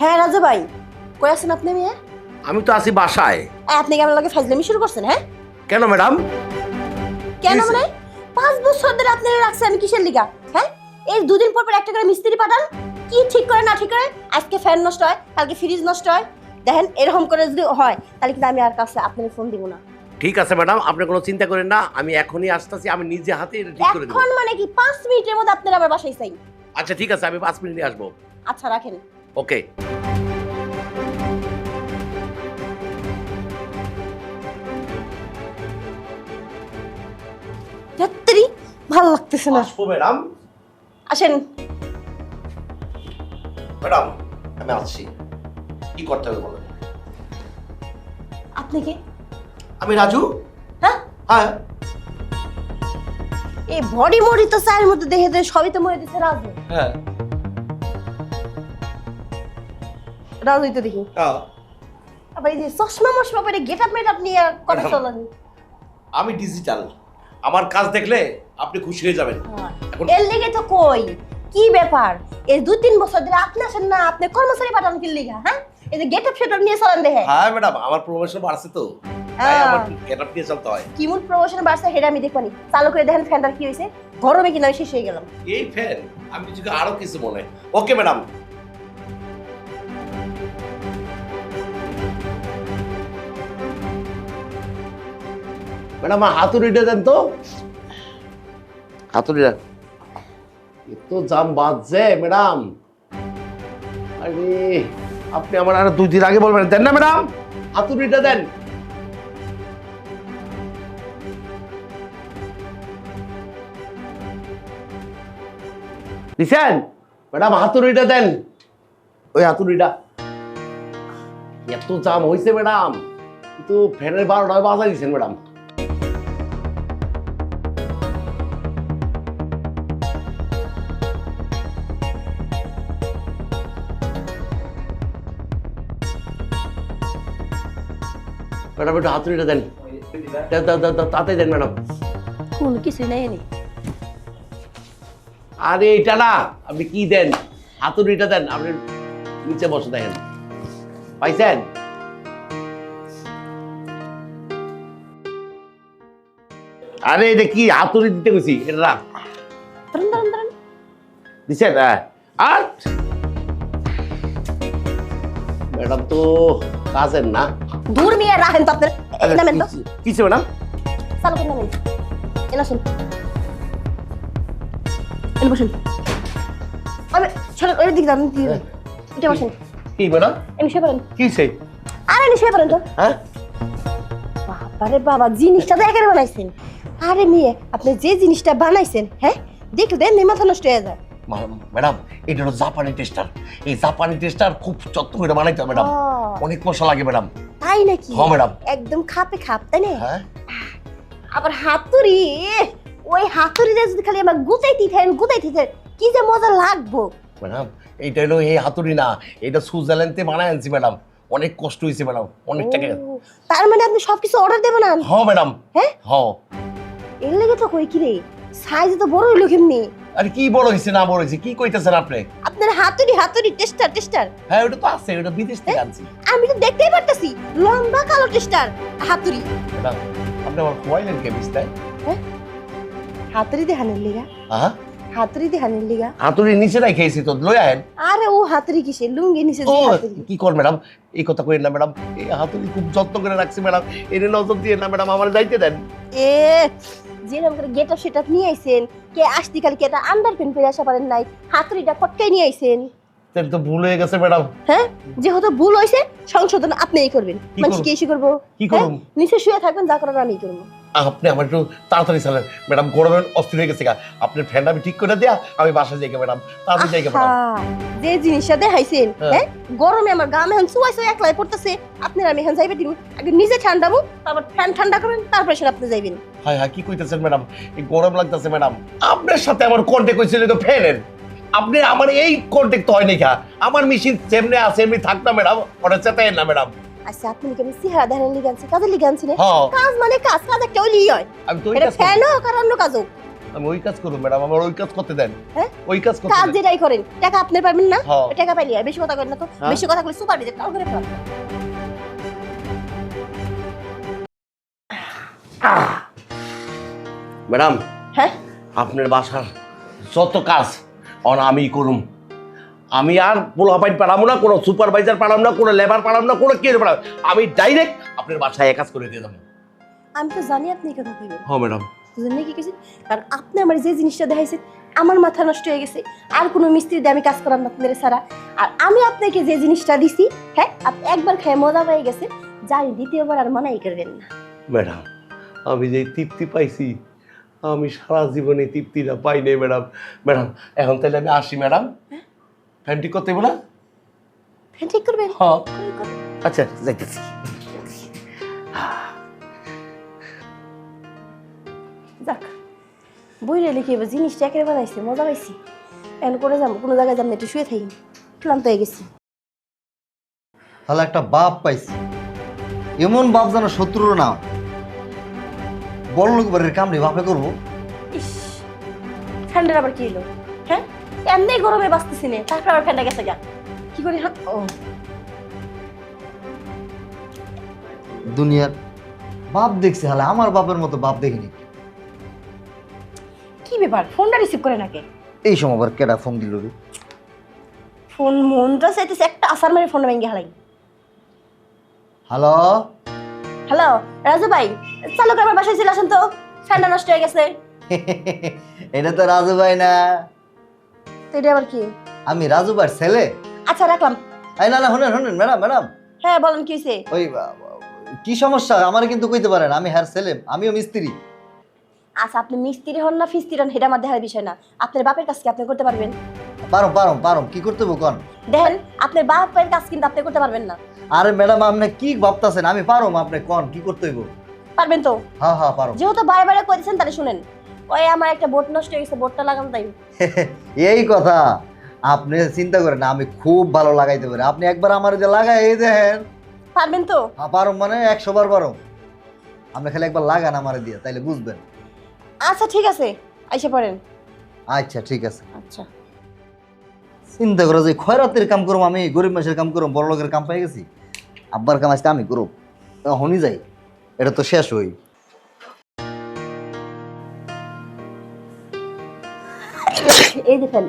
হ্যাঁ রাজু ভাই। কই আছেন আপনি মেয়ে? আমি তো আছি বাসায়। আপনি কি আমার লগে ফাজলামি শুরু করছেন হ্যাঁ? কেন ম্যাডাম? কেন মানে? পাঁচ বছর ধরে আপনারা রাখছেন কিসের লিগা হ্যাঁ? এই দুদিন পর পর একটা করে মিস্ত্রি পাঠান কি ঠিক করে না ঠিক করে? আজকে ফ্যান নষ্ট হয় কালকে ফ্রিজ নষ্ট হয়। দেখেন এরকম করে যদি হয় তাহলে কিন্তু আমি আর কাছে আপনার ফোন দিব না। ঠিক আছে ম্যাডাম আপনি কোনো চিন্তা করেন না আমি এখনই আসতেছি আমি নিজে হাতে এটা ঠিক করে দেবো। এখন মানে কি পাঁচ মিনিটের মধ্যে আপনারা আমার বাসায় চাই আচ্ছা ঠিক আছে আমি পাঁচ মিনিটে আসব। আচ্ছা রাখেন। ওকে ভালো লাগতেছে না। আসব ম্যাডাম। আসেন। ম্যাডাম আমি আসছি। কি করতে হবে বলেন? আপনি কি? আমি রাজু। হ্যাঁ? হ্যাঁ। এই বডি মডি তো চায়ের মধ্যে দেখে দেখে সবই তো মরে দিচ্ছে রাজু। হ্যাঁ। রাজুই তো দেখি আবার এই যে চশমা মশমা পরে গেট আপ মেট আপ নিয়ে কথা চলেন আমি ডিজিটাল আমার কাজ দেখলে আপনি খুশি হয়ে যাবেন। এর লেগে তো কই? কি ব্যাপার? এই দুই তিন বছর ধরে আপনি আসেন না আপনি কর্মচারী পাঠান কি লিগা হ্যাঁ? এই যে গেট আপ সেট নিয়ে চলেন দেখে। হ্যাঁ ম্যাডাম আমার প্রমোশন বাড়ছে তো। হ্যাঁ। হয়। প্রমোশন বাড়ছে হেডা আমি দেখবানি চালু করে দেখেন ফ্যানটার কি হয়েছে। গরমে কিনা শেষ হয়ে গেলাম। এই ফ্যান আমি আরও কিছু মনে ওকে ম্যাডাম ম্যাডাম হাতুড়িটা দেন তো। হাতুড়িটা এত জাম বাজছে ম্যাডাম। আরে আপনি আমার আর দুই দিন আগে বলবেন। দেন না ম্যাডাম। হাতুড়িটা দেন। দিছেন? ম্যাডাম হাতুড়িটা দেন। ওই হাতুড়িটা এত জাম হয়েছে ম্যাডাম। কিন্তু ফ্যানের বারোটায় বাজা দিচ্ছেন ম্যাডাম। ম্যাডাম একটু হাতুড়িটা দেন তাড়াতাড়ি দেন ম্যাডাম কোনো কিছু নেই আরে এটা না আপনি কি দেন হাতুড়িটা দেন আপনি নিচে বসে দেখেন পাইছেন আরে এটা কি হাতুড়ি দিতে গেছি এটা রাখ দিছেন আর ম্যাডাম তো কাজের না দূর মিয়া রাখেন তো আপনার। এই নামেন তো। কিছু ম্যাডাম? চালু করে নামেন। এনে আসুন এনে বসুন। আরে চলেন ওই দিকে যান হ্যাঁ। এটা বসুন। কি ম্যাডাম? এনে শুয়ে পড়েন। কি আরে এনে শুয়ে পড়েন তো। হ্যাঁ? বাবারে বাবা জিনিসটা তো একেবারে বানাইছেন। আরে মেয়ে আপনি যে জিনিসটা বানাইছেন হ্যাঁ? দেখলে দেন মাথা নষ্ট হয়ে যায়। ম্যাডাম এটা হলো জাপানি টেস্টার। এই জাপানি টেস্টার খুব যত্ন করে বানাইতে হবে ম্যাডাম। অনেক মশলা লাগে ম্যাডাম। তাই নাকি? হ্যাঁ, ম্যাডাম। একদম খাপে খাপ তাই না? হ্যাঁ। আবার হাতুড়ি? ওই হাতুড়িটা যদি খালি আমার গুতাইতে থাকেন গুতাইতে থাকেন কি যে মজা লাগবো। ম্যাডাম এইটা হলো এই হাতুড়ি না এটা সুইজারল্যান্ডে বানায় আনছি ম্যাডাম। অনেক কষ্ট হয়েছে ম্যাডাম অনেক টাকা। তার মানে আপনি সবকিছু অর্ডার দেবেন না হ্যাঁ ম্যাডাম। হ্যাঁ? হ্যাঁ এর লেগে তো কই কি রে সাইজ তো বড় হইল কেমনি? আরে কি বড় হয়েছে না বড় হয়েছে কি কইতাছেন আপনি? আপনার হাতুড়ি হাতুড়ি টেস্টার টেস্টার হ্যাঁ ওটা তো আছে ওটা বিদেশ থেকে আনছি। আমি তো দেখতেই পারতাছি লম্বা কালো টেস্টার হাতুড়ি। ম্যাডাম আপনি আমার খোয়াইলেন কে বিস্তায় হাতুড়ি দেখানের লিগা। হ্যাঁ হাতুড়ি দেখানের লিগা। হাতুড়ি নিচে রাখেছি তো লই আহেন আরে ও হাতুড়ি কিসে? লুঙ্গি নিচে যে হাতুড়ি। কি কর ম্যাডাম? এই কথা কইেন না ম্যাডাম এই হাতুড়ি খুব যত্ন করে রাখছি ম্যাডাম এনে নজর দিয়ে না ম্যাডাম আমার যাইতে দেন। এ যেরকম করে গেট আপ নিয়ে আইছেন, কে আসতে কালকে এটা আন্ডার প্যান্ট পরে আসা পারেন নাই, হাতুড়িটা পটকাই নিয়ে আইছেন। তো ভুল হয়ে গেছে ম্যাডাম। হ্যাঁ? যেহেতু ভুল হয়েছে সংশোধন আপনিই করবেন। কি মানুষ করব? কি এসে করব? কি হ্যাঁ? নিচে শুয়ে থাকবেন যা করার আমি করব। আপনি আমার একটু তাড়াতাড়ি চালেন। ম্যাডাম গরমে অস্থির হয়ে গেছে গা। আপনার ফ্যানটা আমি ঠিক করে দেয়া আমি বাসায় যাই ম্যাডাম। তাড়াতাড়ি যাই ম্যাডাম। যে জিনিসটা দেখাইছেন হ্যাঁ। হ্যাঁ? গরমে আমার গামে এখন চুয়াই একলাই পড়তেছে। আপনার আমি এখন যাইবে দিব আগে নিজে ঠান্ডাবো তারপর ফ্যান ঠান্ডা করবেন তারপরে সেটা আপনি যাইবেন। হাই হাই কি কইতেছেন ম্যাডাম? এই গরম লাগতেছে ম্যাডাম। আপনার সাথে আমার কন্ট্যাক্ট হয়েছিল তো ফ্যানের। আপনি আমার এই কন্ট্যাক্ট দেখতে হয় নাই কা আমার মেশিন যেমনি আছে এমনি থাক না ম্যাডাম ওটা চেতাই না ম্যাডাম আচ্ছা আপনি কি আমি চেহারা দেখান লিগে আনছি কাজে লিগে আনছি না হ্যাঁ। কাজ মানে কাজ কাজ একটা ওই হয়। আমি তো এটা ফ্যান হোক আর অন্য কাজ হোক আমি ওই কাজ করব ম্যাডাম আমার ওই কাজ করতে দেন। হ্যাঁ? ওই কাজ করতে কাজ যেটাই করেন টাকা আপনি পাবেন না হ্যাঁ। টাকা পাইলি বেশি কথা করেন না তো হ্যাঁ? বেশি কথা কইলে সুপার ভিজিট কাল করে ফেলাম ম্যাডাম হ্যাঁ? আপনার বাসার যত কাজ অন আমি করুম। আমি আর পোলাপাইন পারাবো না কোনো সুপারভাইজার পারাম না কোনো লেবার পারাম না কোনো কে পারাম আমি ডাইরেক্ট আপনার বাসায় এক কাজ করে দিয়ে দেবো আমি তো জানি আপনি কথা কইবেন। হ্যাঁ ম্যাডাম। বুঝলেন কি কইছেন কারণ আপনি আমার যে জিনিসটা দেখাইছেন আমার মাথা নষ্ট হয়ে গেছে। আর কোনো মিস্ত্রি দিয়ে আমি কাজ করাম না আপনাদের ছাড়া। আর আমি আপনাকে যে জিনিসটা দিছি হ্যাঁ আপনি একবার খেয়ে মজা পেয়ে গেছে জানি দ্বিতীয়বার আর মানাই করবেন না। ম্যাডাম আমি যে তৃপ্তি পাইছি আমি সারা জীবনে তৃপ্তিটা পাই নাই ম্যাডাম। ম্যাডাম এখন তাহলে আমি আসি ম্যাডাম। ফ্যান ঠিক করতে বলা হ্যাঁ ঠিক করবেন? হ্যাঁ। আচ্ছা যাইতেছি। যাক বইরে লিখে এবার জিনিসটা একেবারে বানাইছে মজা পাইছি। এন করে যাব কোনো জায়গায় যাব না, একটু শুয়ে থাকি। ক্লান্ত হয়ে গেছি। তাহলে একটা বাপ পাইছি। এমন বাপ যেন শত্রুর না বড় লোক বাড়ির কামড়ি বাপে করব? ইস ঠান্ডার আবার কি এলো হ্যাঁ? এমনি গরমে বাঁচতেছি না তারপর আবার ঠান্ডা গেছে গা। কি করি ও। দুনিয়ার বাপ দেখছি হালে আমার বাপের মতো বাপ দেখিনি। কি ব্যাপার? ফোনটা রিসিভ করে নাকি? এই সময় আবার কেডা ফোন দিল রে? ফোন মনটা চাইতেছে একটা আসার মেরে ফোন ভেঙে হালাই। হ্যালো? হ্যালো রাজু ভাই চালু আমার বাসায় চলে আসেন তো। ঠান্ডা নষ্ট হয়ে গেছে। এটা তো রাজু ভাই না। তো এটা আবার কি? আমি রাজু ভাই ছেলে। আচ্ছা রাখলাম। এই না না শুনেন শুনেন ম্যাডাম ম্যাডাম। হ্যাঁ বলেন কি হয়েছে ওই কি সমস্যা? আমার কিন্তু কইতে পারেন আমি হ্যার ছেলে আমিও মিস্ত্রি। আচ্ছা আপনি মিস্ত্রি হন না ফিস্ত্রি হন সেটা আমার দেখার বিষয় না। আপনার বাপের কাজ কি আপনি করতে পারবেন? পারো পারো পারো কি করতে হব কন? দেখেন আপনার বাপের কাজ কিন্তু আপনি করতে পারবেন না। আরে ম্যাডাম আপনি কি ভাবতাছেন? আমি পারো আপনি কন? কি করতে হইব? পারবেন তো? হ্যাঁ হ্যাঁ পারো যেহেতু বারে বারে করেছেন তাহলে শুনেন। ওই আমার একটা বোট নষ্ট হয়ে গেছে বোটটা লাগানো তাই। এই কথা আপনি চিন্তা করেন আমি খুব ভালো লাগাইতে পারি। আপনি একবার আমার যে লাগাই এই দেখেন। পারবেন তো? হ্যাঁ, পারো মানে একশো বার পারো আপনি খালি একবার লাগান আমার দিয়ে তাইলে বুঝবেন। আচ্ছা ঠিক আছে। আইসে পড়েন। আচ্ছা ঠিক আছে। আচ্ছা। চিন্তা করো যে খয়রাতের কাম করব আমি গরিব মানুষের কাম করব বড় লোকের কাম পাই গেছি। আব্বার কাম আজকে আমি করব হনি যাই এটা তো শেষ হই। এই দেখেন।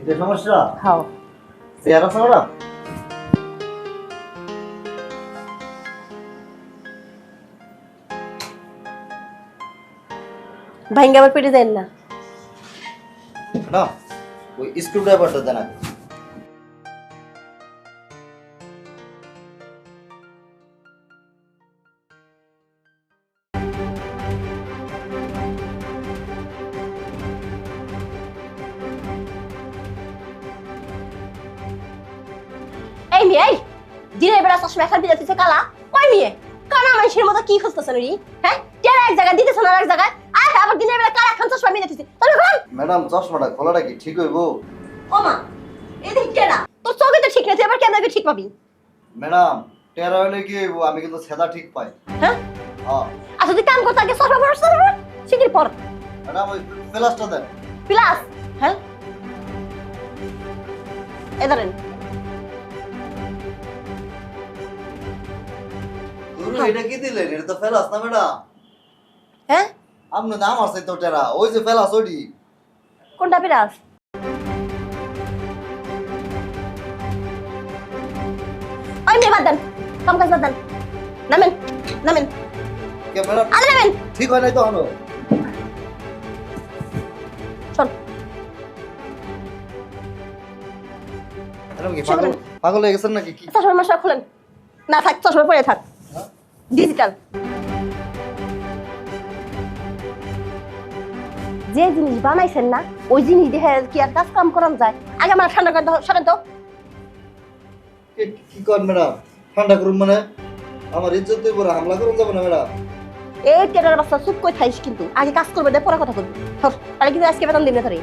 এটা সমস্যা? খাও ভাইঙ্গা আবার পেটে দেন না। ম্যাডাম। ওই স্ক্রু ড্রাইভারটা দেন আগে। এই এই! চশমা কালা? কানা মানুষের মতো কি খুঁজতেছেন উনি হ্যাঁ? এক জায়গায়, দিতেছ না আর এক জায়গায়? আবার দিনের বেলা কালা এখন চশমা বিজাতিছে তাহলে কোন ম্যাডাম চশমাটা খোলাটা কি ঠিক হইব? ও মা এদিক কেনা তোর চোখে তো ঠিক নেই তুই এবার কেন ঠিক পাবি? ম্যাডাম টেরা হইলে কি হইব? আমি কিন্তু সেদা ঠিক পাই। হ্যাঁ? আচ্ছা তুই কাম করতে আগে চশমা পর চশমা পর শিগগির পর। ম্যাডাম ওই ফ্ল্যাশটা দেন। প্লাস? হ্যাঁ? এ ধরেন। ধুরু, এটা কি দিলেন? এটা তো ফেলাস না ম্যাডাম। হ্যাঁ? আপনি দাম আছে তো টেরা ওই যে ফেলাস ওডি কোনটা প্লাস ওই মেয়ে বাদ দেন কাম কাজ বাদ দেন। নামেন নামেন। কে ম্যাডাম আগে নামেন। ঠিক হয় নাই তো হলো কি পাগল পাগল হয়ে গেছেন নাকি? কি চশমার মশলা খুলেন। না থাক চশমা পরে থাক। ডিজিটাল যে জিনিস বানাইছেন না ওই জিনিস দেখে কি আর কাজ কাম করান যায়? আগে আমার ঠান্ডা করে দাও সরেন তো। কি- কি কর ম্যাডাম? ঠান্ডা করুন মানে? আমার ইজ্জত উপরে হামলা করুন যাব না ম্যাডাম। এই টেরার বাচ্চা চুপ করে থাইস কিন্তু আগে কাজ করবে দে পরে কথা বলবি। হর, তাহলে কিন্তু আজকে বেতন দিবে ধরে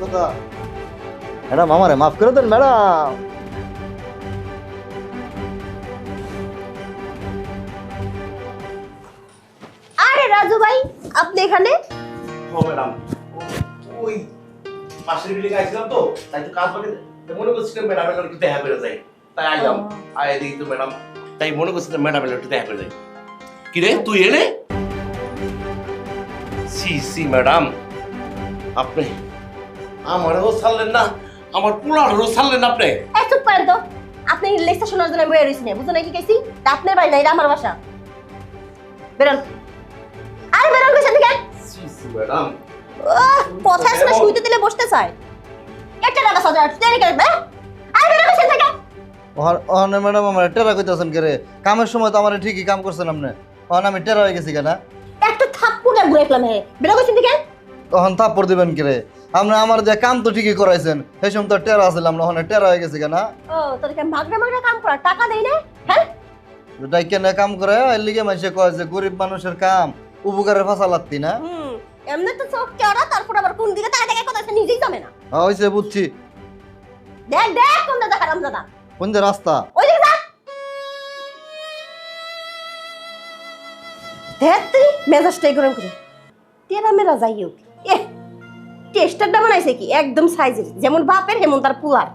কথা? ম্যাডাম আমারে মাফ করে দেন ম্যাডাম। আরে রাজু ভাই আপনি এখানে? ও ম্যাডাম ওই পাশের বিল্ডিং আইছিলাম তো তাই তো কাজ বাকি মনে করছিলাম ম্যাডাম একটু দেখা করে যাই। তাই আইলাম আয় দেখি তো ম্যাডাম তাই মনে করছিলাম ম্যাডাম একটু দেখা করে যাই। তুই এলে? সি সি ম্যাডাম আপনি আমারও ছাড়লেন না আমার পোলারও ছাড়লেন আপনি। তো আপনি লেকচার শোনার জন্য বয়ে রয়েছেন বুঝো না কি কেছি তা আপনার বাড়ি না এটা আমার বাসা। বেরোন। আর বেরোন সি ম্যাডাম। কথা শুনে শুইতে দিলে বসতে চায়। সাজা তেরে করে আর কেছেন থেকে। ম্যাডাম আমার টেরা কইতেছেন কে রে কামের সময় তো আমার ঠিকই কাম করছেন আপনি। আমি টেরা হয়ে গেছি কেনা। একটা থাপ্পড় ঘুরে ফেলাম হে? থেকে তখন থাপ্পড় দিবেন কে রে আপনি আমার যে কাম তো ঠিকই করাইছেন সেই সময় তো টেরা আসলাম না ওখানে টেরা হয়ে গেছি কেনা। ও মাগনা মাগনা কাম করা টাকা দেই না হ্যাঁ? ডাইকে না কাম করে এর লিগে মানুষে কয় যে গরিব মানুষের কাম উপকারের ফাঁসা লাগতি না? হুম। এমনি তো চোখ চড়া তারপর আবার কোন দিকে তাই দেখে কথা নিজেই জানে না। হ্যাঁ, হইছে বুঝছি। দেখ দেখ কোন দাদা হারাম দাদা কোন যে রাস্তা? ওই দিকে যা। দেখ তুই মেজাজটাই গরম করে। তেরা মেরা যাই হোক এ টেস্টারটা বানাইছে কি? একদম সাইজের যেমন বাপের হেমন তার পুয়ার